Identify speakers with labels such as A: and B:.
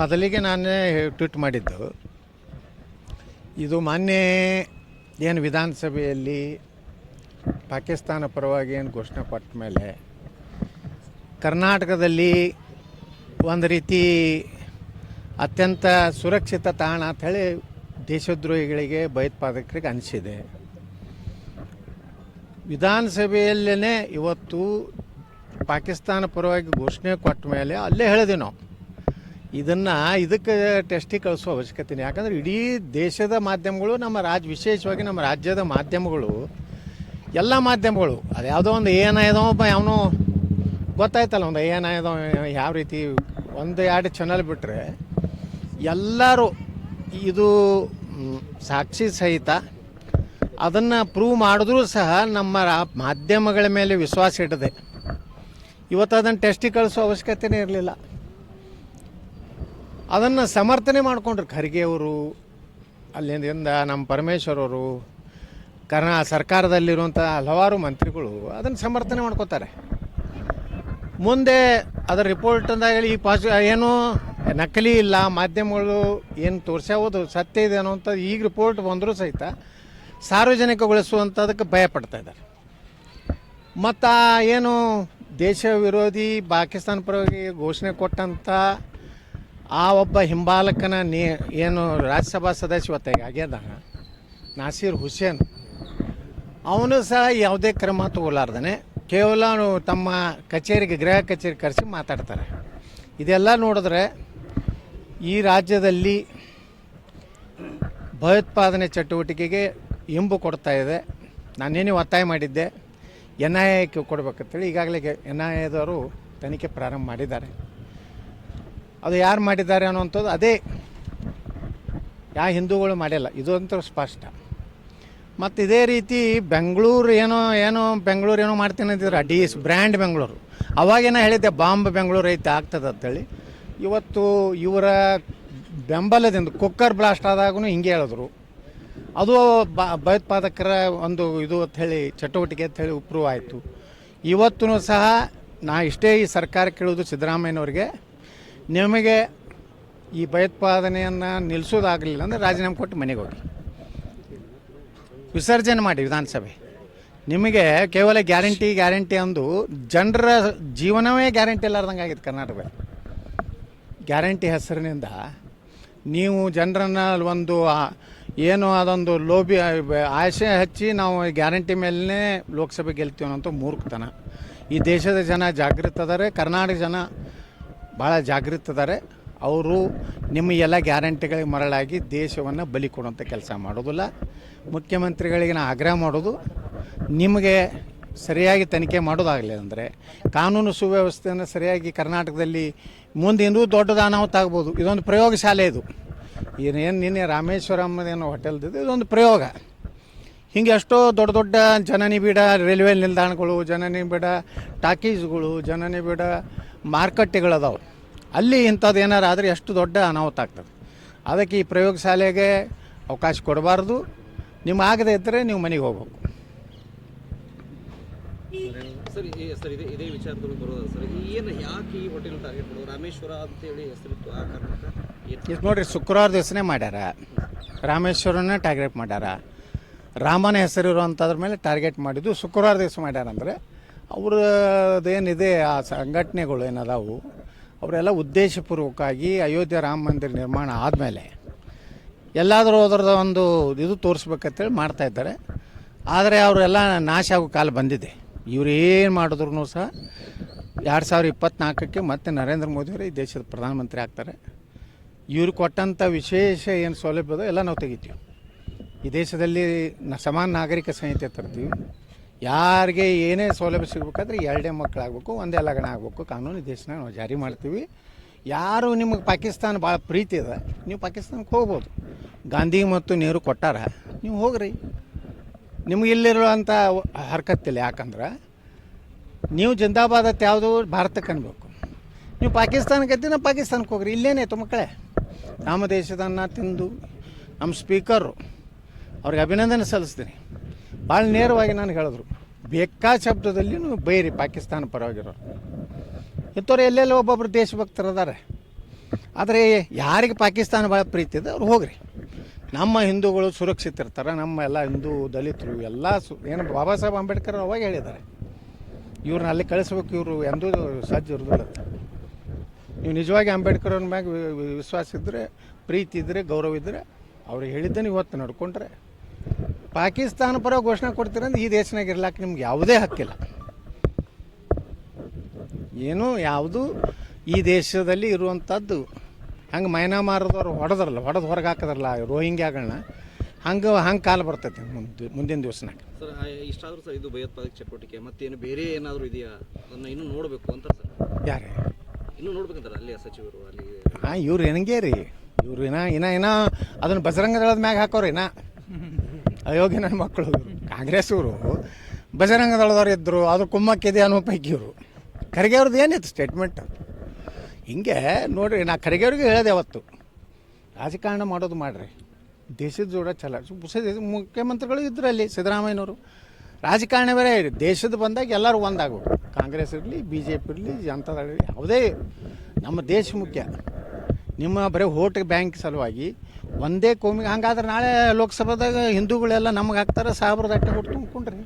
A: ಮೊದಲಿಗೆ ನಾನೇ ಟ್ವೀಟ್ ಮಾಡಿದ್ದು, ಇದು ಮೊನ್ನೆ ಏನು ವಿಧಾನಸಭೆಯಲ್ಲಿ ಪಾಕಿಸ್ತಾನ ಪರವಾಗಿ ಏನು ಘೋಷಣೆ ಪಟ್ಟ ಮೇಲೆ ಕರ್ನಾಟಕದಲ್ಲಿ ಒಂದು ರೀತಿ ಅತ್ಯಂತ ಸುರಕ್ಷಿತ ತಾಣ ಅಂತ ಹೇಳಿ ದೇಶದ್ರೋಹಿಗಳಿಗೆ ಭಯೋತ್ಪಾದಕರಿಗೆ ಅನಿಸಿದೆ. ವಿಧಾನಸಭೆಯಲ್ಲೇ ಇವತ್ತು ಪಾಕಿಸ್ತಾನ ಪರವಾಗಿ ಘೋಷಣೆ ಕೊಟ್ಟ ಮೇಲೆ ಅಲ್ಲೇ ಹೇಳಿದೆ ನಾವು. ಇದನ್ನು ಇದಕ್ಕೆ ಟೆಸ್ಟಿಗೆ ಕಳಿಸೋ ಅವಶ್ಯಕತೆ ಯಾಕಂದರೆ ಇಡೀ ದೇಶದ ಮಾಧ್ಯಮಗಳು, ನಮ್ಮ ರಾಜ್ಯ ವಿಶೇಷವಾಗಿ ನಮ್ಮ ರಾಜ್ಯದ ಮಾಧ್ಯಮಗಳು, ಎಲ್ಲ ಮಾಧ್ಯಮಗಳು, ಅದು ಯಾವುದೋ ಒಂದು ಏನಾಯ್ದೋ ಒಬ್ಬ ಅವನು ಗೊತ್ತಾಯ್ತಲ್ಲ ಒಂದು ಏನಾಯ್ದೋ ಯಾವ ರೀತಿ ಒಂದು ಎರಡು ಚಾನಲ್ ಬಿಟ್ಟರೆ ಎಲ್ಲರೂ ಇದು ಸಾಕ್ಷಿ ಸಹಿತ ಅದನ್ನು ಪ್ರೂವ್ ಮಾಡಿದ್ರೂ ಸಹ ನಮ್ಮ ಮಾಧ್ಯಮಗಳ ಮೇಲೆ ವಿಶ್ವಾಸ ಇಡದೆ ಇವತ್ತು ಅದನ್ನು ಟೆಸ್ಟಿಗೆ ಕಳಿಸೋ ಅವಶ್ಯಕತೆನೇ ಇರಲಿಲ್ಲ. ಅದನ್ನು ಸಮರ್ಥನೆ ಮಾಡಿಕೊಂಡ್ರು ಖರ್ಗೆಯವರು ಅಲ್ಲಿಂದ ನಮ್ಮ ಪರಮೇಶ್ವರ್ ಅವರು, ಕರ್ನಾ ಸರ್ಕಾರದಲ್ಲಿರುವಂಥ ಹಲವಾರು ಮಂತ್ರಿಗಳು ಅದನ್ನು ಸಮರ್ಥನೆ ಮಾಡ್ಕೋತಾರೆ. ಮುಂದೆ ಅದರ ರಿಪೋರ್ಟ್ ಅಂದಾಗ ಈ ಪಾಸ್, ಏನು ನಕಲಿ ಇಲ್ಲ, ಮಾಧ್ಯಮಗಳು ಏನು ತೋರಿಸ್ಯಾವುದು ಸತ್ಯ ಇದೆ ಅನ್ನೋಂಥದ್ದು ಈಗ ರಿಪೋರ್ಟ್ ಬಂದರೂ ಸಹಿತ ಸಾರ್ವಜನಿಕಗೊಳಿಸುವಂಥದಕ್ಕೆ ಭಯಪಡ್ತಾ ಇದ್ದಾರೆ. ಮತ್ತು ಏನು ದೇಶ ವಿರೋಧಿ ಪಾಕಿಸ್ತಾನ ಪರವಾಗಿ ಘೋಷಣೆ ಕೊಟ್ಟಂಥ ಆ ಒಬ್ಬ ಹಿಂಬಾಲಕನ ನೀ ಏನು ರಾಜ್ಯಸಭಾ ಸದಸ್ಯ ಹೊತ್ತಾಗಿ ಆಗ್ಯದ ನಾಸೀರ್ ಹುಸೇನ್. ಅವನು ಸಹ ಯಾವುದೇ ಕ್ರಮ ತಗೊಲಾರ್ದೇ ಕೇವಲ ತಮ್ಮ ಕಚೇರಿಗೆ, ಗೃಹ ಕಚೇರಿ ಕರೆಸಿ ಮಾತಾಡ್ತಾರೆ. ಇದೆಲ್ಲ ನೋಡಿದ್ರೆ ಈ ರಾಜ್ಯದಲ್ಲಿ ಭಯೋತ್ಪಾದನೆ ಚಟುವಟಿಕೆಗೆ ಇಂಬು ಕೊಡ್ತಾ ಇದೆ. ನಾನೇನು ಒತ್ತಾಯ ಮಾಡಿದ್ದೆ? ಎನ್ ಐ ಎಕ್ಕೆ ಕೊಡ್ಬೇಕಂತೇಳಿ ಈಗಾಗಲೇ ಎನ್ ಐ ಎದವರು ತನಿಖೆ ಪ್ರಾರಂಭ ಮಾಡಿದ್ದಾರೆ. ಅದು ಯಾರು ಮಾಡಿದ್ದಾರೆ ಅನ್ನುವಂಥದ್ದು ಅದೇ ಯಾವ ಹಿಂದೂಗಳು ಮಾಡಿಲ್ಲ. ಇದು ಅಂತೂ ಸ್ಪಷ್ಟ. ಮತ್ತು ಇದೇ ರೀತಿ ಬೆಂಗಳೂರು ಏನೋ ಏನೋ ಬೆಂಗಳೂರು ಏನೋ ಮಾಡ್ತೀನಿ ಅಂತಿದ್ರು ಡಿ ಎಸ್ ಬ್ರ್ಯಾಂಡ್ ಬೆಂಗಳೂರು. ಅವಾಗೇನೋ ಹೇಳಿದ್ದೆ, ಬಾಂಬ್ ಬೆಂಗಳೂರು ಐತೆ, ಆಗ್ತದೆ ಅಂತೇಳಿ. ಇವತ್ತು ಇವರ ಬೆಂಬಲದಿಂದ, ಕುಕ್ಕರ್ ಬ್ಲಾಸ್ಟ್ ಆದಾಗೂ ಹಿಂಗೆ ಹೇಳಿದ್ರು. ಅದು ಭಯೋತ್ಪಾದಕರ ಒಂದು ಇದು ಅಂತ ಹೇಳಿ, ಚಟುವಟಿಕೆ ಅಂತ ಹೇಳಿ ಉಪ್ರೂವ್ ಆಯಿತು. ಇವತ್ತೂ ಸಹ ನಾ ಇಷ್ಟೇ ಈ ಸರ್ಕಾರ ಕೇಳೋದು ಸಿದ್ದರಾಮಯ್ಯನವ್ರಿಗೆ. ನಿಮಗೆ ಈ ಭಯೋತ್ಪಾದನೆಯನ್ನು ನಿಲ್ಲಿಸೋದಾಗಲಿಲ್ಲ ಅಂದರೆ ರಾಜೀನಾಮೆ ಕೊಟ್ಟು ಮನೆಗೆ ಹೋಗಿ. ವಿಸರ್ಜನೆ ಮಾಡಿ ವಿಧಾನಸಭೆ. ನಿಮಗೆ ಕೇವಲ ಗ್ಯಾರಂಟಿ ಗ್ಯಾರಂಟಿ ಅಂದು ಜನರ ಜೀವನವೇ ಗ್ಯಾರಂಟಿ ಇಲ್ಲಾರ್ದಂಗೆ ಆಗಿದೆ ಕರ್ನಾಟಕ ಗ್ಯಾರಂಟಿ ಹೆಸರಿನಿಂದ ನೀವು ಜನರನ್ನು ಒಂದು ಏನು ಅದೊಂದು ಲೋಭಿ ಆಸೆ ಹಚ್ಚಿ ನಾವು ಗ್ಯಾರಂಟಿ ಮೇಲೇ ಲೋಕಸಭೆ ಗೆಲ್ತೀವಿ ಅನ್ನೋಂಥ ಮೂರ್ಖತನ. ಈ ದೇಶದ ಜನ ಜಾಗೃತ ಅದಾರೆ, ಕರ್ನಾಟಕ ಜನ ಭಾಳ ಜಾಗೃತ ಅದಾರೆ. ಅವರು ನಿಮ್ಮ ಎಲ್ಲ ಗ್ಯಾರಂಟಿಗಳಿಗೆ ಮರಳಾಗಿ ದೇಶವನ್ನು ಬಲಿ ಕೊಡುವಂಥ ಕೆಲಸ ಮಾಡೋದಿಲ್ಲ. ಮುಖ್ಯಮಂತ್ರಿಗಳಿಗೆ ನಾ ಆಗ್ರಹ ಮಾಡೋದು, ನಿಮಗೆ ಸರಿಯಾಗಿ ತನಿಖೆ ಮಾಡೋದಾಗಲಿ ಅಂದರೆ ಕಾನೂನು ಸುವ್ಯವಸ್ಥೆಯನ್ನು ಸರಿಯಾಗಿ ಕರ್ನಾಟಕದಲ್ಲಿ ಮುಂದೆ ಇನ್ನೂ ದೊಡ್ಡದ ಅನಾಹುತ ಆಗ್ಬೋದು ಇದೊಂದು ಪ್ರಯೋಗಶಾಲೆ ಇದು. ಏನೇನು ನಿನ್ನೆ ರಾಮೇಶ್ವರಂ ಏನೋ ಹೋಟೆಲ್ದಿದೆ, ಇದೊಂದು ಪ್ರಯೋಗ. ಹಿಂಗೆ ಎಷ್ಟೋ ದೊಡ್ಡ ದೊಡ್ಡ ಜನನಿಬಿಡ ರೈಲ್ವೆ ನಿಲ್ದಾಣಗಳು ಜನನಿಬಿಡ ಟಾಕೀಸ್ಗಳು ಜನನಿಬಿಡ ಮಾರುಕಟ್ಟೆಗಳದಾವೆ. ಅಲ್ಲಿ ಇಂಥದ್ದು ಏನಾರು ಆದರೆ ಎಷ್ಟು ದೊಡ್ಡ ಅನಾಹುತ ಆಗ್ತದೆ. ಅದಕ್ಕೆ ಈ ಪ್ರಯೋಗ ಶಾಲೆಗೆ ಅವಕಾಶ ಕೊಡಬಾರ್ದು. ನಿಮ್ಮ ಆಗದೆ ಇದ್ದರೆ ನೀವು ಮನೆಗೆ ಹೋಗ್ಬೇಕು.
B: ಸರ್ ಸರ್, ಇದೇ ಇದೇ ವಿಚಾರದಲ್ಲಿ ಬರೋದು ಸರ್. ಏನು ಯಾಕೆ ಈ ಹೋಟೆಲ್ ಟಾರ್ಗೆಟ್ ಮಾಡೋದು ರಾಮೇಶ್ವರ ಅಂತೇಳಿ ಹೆಸರಿತ್ತು ಆ ಕಾರಣಕ್ಕೆ?
A: ಇದು ನೋಡ್ರಿ ಶುಕ್ರವಾರ ದಿವಸನೇ ಮಾಡ್ಯಾರ. ರಾಮೇಶ್ವರನೇ ಟಾರ್ಗೆಟ್ ಮಾಡ್ಯಾರ. ರಾಮನ ಹೆಸರಿರುವಂಥದ್ರ ಮೇಲೆ ಟಾರ್ಗೆಟ್ ಮಾಡಿದ್ದು ಶುಕ್ರವಾರ ದಿವಸ ಮಾಡ್ಯಾರ ಅಂದರೆ ಅವ್ರದ್ದೇನಿದೆ ಆ ಸಂಘಟನೆಗಳು ಏನದಾವು, ಅವರೆಲ್ಲ ಉದ್ದೇಶಪೂರ್ವಕವಾಗಿ ಅಯೋಧ್ಯೆ ರಾಮ ಮಂದಿರ ನಿರ್ಮಾಣ ಆದಮೇಲೆ ಎಲ್ಲಾದರೂ ಅದರದ ಒಂದು ಇದು ತೋರಿಸ್ಬೇಕಂತೇಳಿ ಮಾಡ್ತಾ ಇದ್ದಾರೆ. ಆದರೆ ಅವರೆಲ್ಲ ನಾಶ ಆಗೋ ಕಾಲ ಬಂದಿದೆ. ಇವ್ರು ಏನು ಮಾಡಿದ್ರು ಸಹ ಎರಡು ಸಾವಿರ ಇಪ್ಪತ್ತ್ನಾಲ್ಕಕ್ಕೆ ಮತ್ತೆ ನರೇಂದ್ರ ಮೋದಿಯವರು ಈ ದೇಶದ ಪ್ರಧಾನಮಂತ್ರಿ ಆಗ್ತಾರೆ. ಇವ್ರು ಕೊಟ್ಟಂಥ ವಿಶೇಷ ಏನು ಸೌಲಭ್ಯದೋ ಎಲ್ಲ ನಾವು ತೆಗಿತೀವಿ. ಈ ದೇಶದಲ್ಲಿ ನ, ಸಮಾನ ನಾಗರಿಕ ಸಂಹಿತೆ ತರ್ತೀವಿ. ಯಾರಿಗೆ ಏನೇ ಸೌಲಭ್ಯ ಸಿಗಬೇಕಾದ್ರೆ ಎರಡೇ ಮಕ್ಕಳಾಗಬೇಕು, ಒಂದೇ ಲಗ್ನ ಆಗಬೇಕು, ಕಾನೂನು ದೇಶನ ನಾವು ಜಾರಿ ಮಾಡ್ತೀವಿ. ಯಾರು ನಿಮಗೆ ಪಾಕಿಸ್ತಾನ ಭಾಳ ಪ್ರೀತಿ ಇದೆ ನೀವು ಪಾಕಿಸ್ತಾನಕ್ಕೆ ಹೋಗ್ಬೋದು. ಗಾಂಧಿ ಮತ್ತು ನೆಹರು ಕೊಟ್ಟಾರ, ನೀವು ಹೋಗ್ರಿ. ನಿಮ್ಗೆ ಇಲ್ಲಿರುವಂಥ ಹರ್ಕತ್ತಿಲ್ಲ, ಯಾಕಂದ್ರೆ ನೀವು ಜಿಂದಾಬಾದ್ ಅಂತ ಯಾವುದು ಭಾರತಕ್ಕೆ ಅನ್ಬೇಕು. ನೀವು ಪಾಕಿಸ್ತಾನಕ್ಕೆ ನಾವು ಪಾಕಿಸ್ತಾನಕ್ಕೆ ಹೋಗ್ರಿ ಇಲ್ಲೇನಾಯ್ತು ಮಕ್ಕಳೇ? ನಮ್ಮ ದೇಶದನ್ನ ತಿಂದು ನಮ್ಮ ಸ್ಪೀಕರು ಅವ್ರಿಗೆ ಅಭಿನಂದನೆ ಸಲ್ಲಿಸ್ತೀನಿ. ಭಾಳ ನೇರವಾಗಿ ನಾನು ಹೇಳಿದ್ರು, ಬೇಕಾ ಶಬ್ದದಲ್ಲಿ ಬೈರಿ ಪಾಕಿಸ್ತಾನ ಪರವಾಗಿರೋರು. ಇಂಥವ್ರು ಎಲ್ಲೆಲ್ಲ ಒಬ್ಬೊಬ್ರು ದೇಶಭಕ್ತರು ಅದಾರೆ. ಆದರೆ ಯಾರಿಗೆ ಪಾಕಿಸ್ತಾನ ಭಾಳ ಪ್ರೀತಿ ಇದೆ, ಅವ್ರು ಹೋಗ್ರಿ. ನಮ್ಮ ಹಿಂದೂಗಳು ಸುರಕ್ಷಿತ ಇರ್ತಾರೆ ನಮ್ಮ ಎಲ್ಲ ಹಿಂದೂ ದಲಿತರು ಎಲ್ಲ ಸು, ಏನು ಬಾಬಾ ಸಾಹೇಬ್ ಅಂಬೇಡ್ಕರ್ ಅವಾಗ ಹೇಳಿದ್ದಾರೆ. ಇವ್ರನ್ನ ಅಲ್ಲಿ ಕಳಿಸ್ಬೇಕು ಇವರು ಎಂದೂ ಸಜ್ಜ ಇರೋದಿಲ್ಲ. ನೀವು ನಿಜವಾಗಿ ಅಂಬೇಡ್ಕರ್ ಅವ್ರ ಮ್ಯಾಗ ವಿಶ್ವಾಸ ಇದ್ದರೆ ಪ್ರೀತಿ ಇದ್ದರೆ ಗೌರವ ಇದ್ದರೆ ಅವ್ರು ಹೇಳಿದ್ದನ್ನು ಇವತ್ತು ನಡ್ಕೊಂಡ್ರೆ ಪಾಕಿಸ್ತಾನ ಪರ ಘೋಷಣೆ ಕೊಡ್ತೀರಂದ್ರೆ ಈ ದೇಶನಾಗ ಇರ್ಲಾಕ ನಿಮ್ಗೆ ಯಾವುದೇ ಹಕ್ಕಿಲ್ಲ ಏನು ಯಾವುದು ಈ ದೇಶದಲ್ಲಿ ಇರುವಂಥದ್ದು ಹಂಗೆ ಮೈನಾಮಾರದವ್ರು ಹೊಡೆದ್ರಲ್ಲ ಹೊಡೆದು ಹೊರಗೆ ಹಾಕಿದ್ರಲ್ಲ ರೋಹಿಂಗ್ಯಾಗಳನ್ನ ಹಂಗೆ ಹಂಗೆ ಕಾಲ ಬರ್ತೈತೆ ಮುಂದೆ ಮುಂದಿನ ದಿವಸನಾಗ.
B: ಸರ್ ಇಷ್ಟಾದರೂ ಇಷ್ಟಾದ್ರೂ ಸರ್ ಇದು ಭಯೋತ್ಪಾದಕ ಚಟುವಟಿಕೆ ಮತ್ತೇನು ಬೇರೆ ಏನಾದರೂ ಇದೆಯಾ? ಅದನ್ನು ಇನ್ನೂ ನೋಡಬೇಕು ಅಂತ ಸರ್.
A: ಯಾರೇ?
B: ಇನ್ನೂ ಅಲ್ಲಿ ಅಲ್ಲಿ
A: ಹಾಂ, ಇವ್ರು ಹೆಂಗೆ ರೀ? ಇವ್ರು ಇನ್ನ ಇನ್ನ ಏನ ಅದನ್ನು ಬಜರಂಗದಳದ ಮ್ಯಾಗ ಹಾಕೋರು ಏನ ಅಯೋಗ್ಯ ನನ್ನ ಮಕ್ಕಳು. ಕಾಂಗ್ರೆಸ್ ಇವರು. ಬಜರಂಗ ದಳದವ್ರು ಇದ್ದರು ಅದು ಕುಮ್ಮಕ್ಕಿದೆ ಅನ್ನೋ ಪೈಕಿ ಇವರು. ಖರ್ಗೆ ಅವ್ರದ್ದು ಏನಿತ್ತು ಸ್ಟೇಟ್ಮೆಂಟ್ ಹಿಂಗೆ ನೋಡ್ರಿ, ನಾ ಖರ್ಗೆ ಅವ್ರಿಗೆ ಹೇಳಿದೆ ಅವತ್ತು ರಾಜಕಾರಣ ಮಾಡೋದು ಮಾಡ್ರಿ. ದೇಶದ ಜೋಡ ಚಲ. ಮುಖ್ಯಮಂತ್ರಿಗಳು ಇದ್ರಲ್ಲಿ ಸಿದ್ದರಾಮಯ್ಯನವರು. ರಾಜಕಾರಣ ಬೇರೆ, ದೇಶದ ಬಂದಾಗ ಎಲ್ಲರೂ ಒಂದಾಗಬೇಕು ಕಾಂಗ್ರೆಸ್ ಇರಲಿ ಬಿ ಜೆ ಪಿ ಇರಲಿ, ಜನತಾದಳ ಇರಲಿ, ಯಾವುದೇ ನಮ್ಮ ದೇಶ ಮುಖ್ಯ. ನಿಮ್ಮ ಬರೀ ಓಟ್ ಬ್ಯಾಂಕ್ ಸಲುವಾಗಿ ಒಂದೇ ಕೋಮಿಗೆ, ಹಂಗಾದ್ರೆ ನಾಳೆ ಲೋಕಸಭಾದಾಗ ಹಿಂದೂಗಳೆಲ್ಲ ನಮಗೆ ಹಾಕ್ತಾರೆ ಸಾವಿರದ ಅಟ್ಟೆ ಕೊಟ್ಟು ತುಂಬ್ಕೊಂಡ್ರಿ